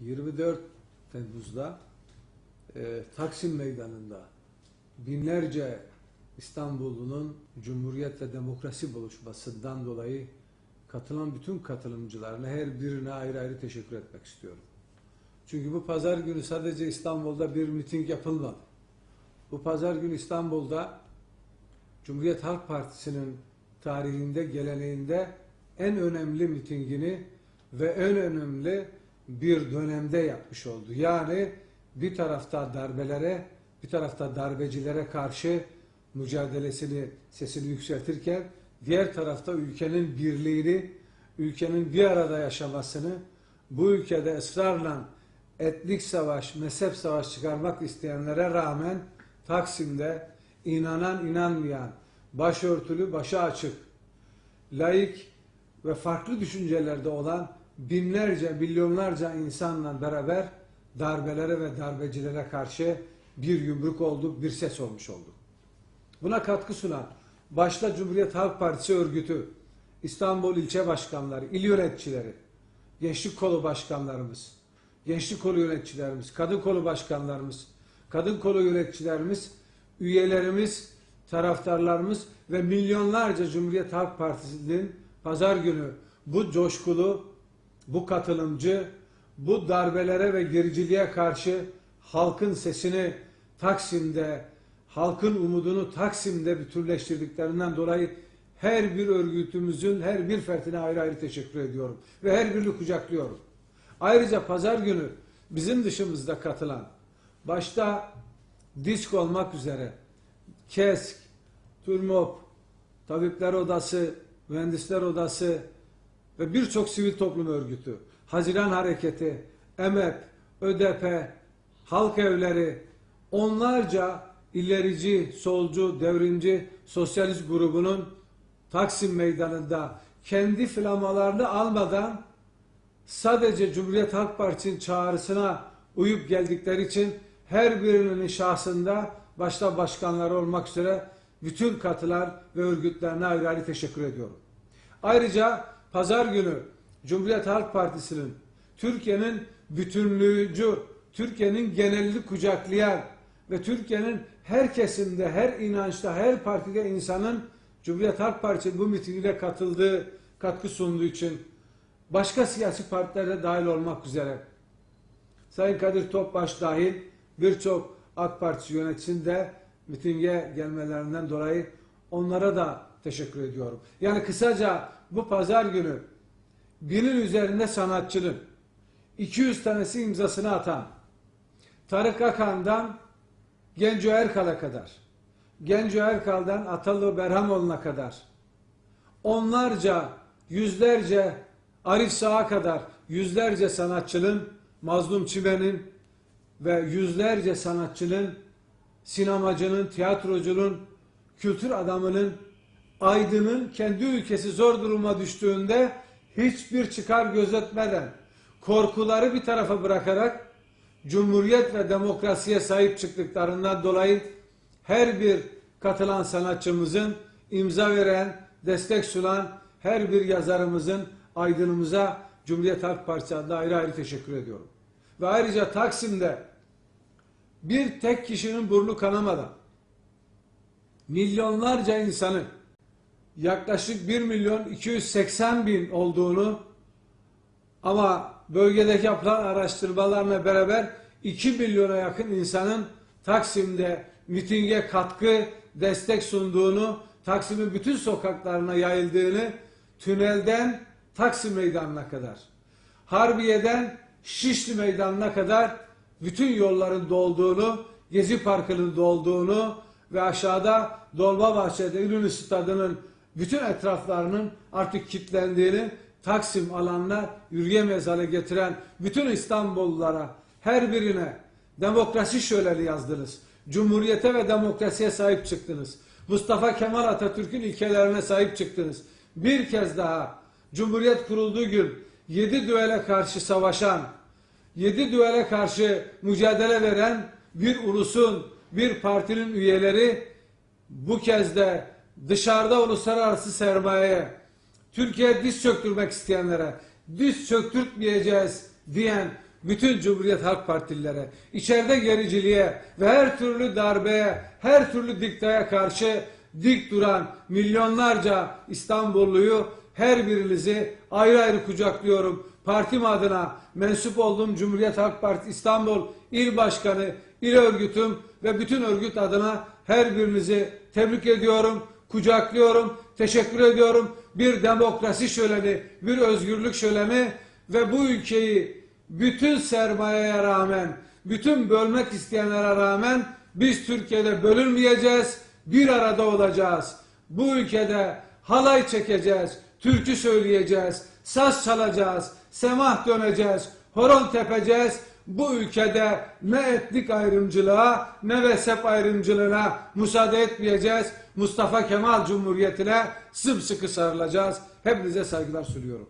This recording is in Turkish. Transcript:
24 Temmuz'da e, Taksim Meydanı'nda binlerce İstanbullunun Cumhuriyet ve Demokrasi buluşmasından dolayı katılan bütün katılımcılarına her birine ayrı ayrı teşekkür etmek istiyorum. Çünkü bu pazar günü sadece İstanbul'da bir miting yapılmadı. Bu pazar günü İstanbul'da Cumhuriyet Halk Partisi'nin tarihinde, geleneğinde en önemli mitingini ve en önemli bir dönemde yapmış oldu. Yani bir tarafta darbelere, bir tarafta darbecilere karşı mücadelesini, sesini yükseltirken diğer tarafta ülkenin birliğini, ülkenin bir arada yaşamasını, bu ülkede ısrarla etnik savaş, mezhep savaş çıkarmak isteyenlere rağmen Taksim'de inanan inanmayan, başörtülü, başı açık, laik ve farklı düşüncelerde olan binlerce, milyonlarca insanla beraber darbelere ve darbecilere karşı bir yumruk olduk, bir ses olmuş olduk. Buna katkı sunan başta Cumhuriyet Halk Partisi örgütü, İstanbul ilçe başkanları, il yöneticileri, gençlik kolu başkanlarımız, gençlik kolu yöneticilerimiz, kadın kolu başkanlarımız, kadın kolu yöneticilerimiz, üyelerimiz, taraftarlarımız ve milyonlarca Cumhuriyet Halk Partisi'nin pazar günü bu coşkulu, bu katılımcı, bu darbelere ve gericiliğe karşı halkın sesini Taksim'de, halkın umudunu Taksim'de bütünleştirdiklerinden dolayı her bir örgütümüzün her bir fertine ayrı ayrı teşekkür ediyorum. Ve her birini kucaklıyorum. Ayrıca pazar günü bizim dışımızda katılan, başta disk olmak üzere, KESK, TÜRMOP, Tabipler Odası, Mühendisler Odası ve birçok sivil toplum örgütü, Haziran Hareketi, EMEP, ÖDP, Halk Evleri, onlarca ilerici, solcu, devrimci, sosyalist grubunun Taksim Meydanı'nda kendi flamalarını almadan sadece Cumhuriyet Halk Partisi'nin çağrısına uyup geldikleri için her birinin şahsında başta başkanları olmak üzere bütün katılar ve örgütlerine ayrı ayrı teşekkür ediyorum. Ayrıca pazar günü Cumhuriyet Halk Partisi'nin Türkiye'nin bütünlüğücü, Türkiye'nin genelini kucaklayan ve Türkiye'nin her kesimde, her inançta, her partide insanın Cumhuriyet Halk Partisi'nin bu mitingine katıldığı, katkı sunduğu için başka siyasi partilerde dahil olmak üzere Sayın Kadir Topbaş dahil birçok AK Partisi yöneticisinde mitinge gelmelerinden dolayı onlara da teşekkür ediyorum. Yani kısaca bu pazar günü binin üzerinde sanatçının 200 tanesi imzasını atan Tarık Akan'dan Genco Erkal'a kadar Genco Erkal'dan Atalı Berhamoğlu'na kadar onlarca, yüzlerce Arif Sağ'a kadar yüzlerce sanatçının, Mazlum Çimen'in ve yüzlerce sanatçının, sinemacının, tiyatrocunun, kültür adamının, aydının kendi ülkesi zor duruma düştüğünde hiçbir çıkar gözetmeden, korkuları bir tarafa bırakarak Cumhuriyet ve demokrasiye sahip çıktıklarından dolayı her bir katılan sanatçımızın imza veren, destek sunan her bir yazarımızın aydınımıza Cumhuriyet Halk Partisi adına ayrı ayrı teşekkür ediyorum. Ve ayrıca Taksim'de bir tek kişinin burnu kanamadan milyonlarca insanın yaklaşık 1 milyon 280 bin olduğunu ama bölgedeki yapılan araştırmalarla beraber 2 milyona yakın insanın Taksim'de mitinge katkı, destek sunduğunu, Taksim'in bütün sokaklarına yayıldığını, tünelden Taksim Meydanı'na kadar, Harbiye'den Şişli Meydanı'na kadar bütün yolların dolduğunu, Gezi Parkı'nın dolduğunu ve aşağıda Dolmabahçe'de Ünlü Stadı'nın bütün etraflarının artık kilitlendiğini, Taksim alanına yürüyemez hale getiren bütün İstanbullulara, her birine demokrasi şöleli yazdınız. Cumhuriyete ve demokrasiye sahip çıktınız. Mustafa Kemal Atatürk'ün ilkelerine sahip çıktınız. Bir kez daha Cumhuriyet kurulduğu gün yedi düele karşı savaşan, yedi düele karşı mücadele veren bir ulusun, bir partinin üyeleri bu kez de dışarıda uluslararası sermayeye, Türkiye diz çöktürmek isteyenlere, diz çöktürtmeyeceğiz diyen bütün Cumhuriyet Halk Partililere, içeride gericiliğe ve her türlü darbeye, her türlü diktaya karşı dik duran milyonlarca İstanbulluyu her birinizi ayrı ayrı kucaklıyorum. Partim adına mensup olduğum Cumhuriyet Halk Partisi İstanbul İl Başkanı, İl Örgütüm ve bütün örgüt adına her birinizi tebrik ediyorum, kucaklıyorum, teşekkür ediyorum. Bir demokrasi şöleni, bir özgürlük şöleni ve bu ülkeyi bütün sermayeye rağmen, bütün bölmek isteyenlere rağmen biz Türkiye'de bölünmeyeceğiz, bir arada olacağız. Bu ülkede halay çekeceğiz, türkü söyleyeceğiz, saz çalacağız, semah döneceğiz, horon tepeceğiz. Bu ülkede ne etnik ayrımcılığa ne mezhep ayrımcılığına müsaade etmeyeceğiz. Mustafa Kemal Cumhuriyeti'ne sımsıkı sarılacağız. Hepinize saygılar sunuyorum.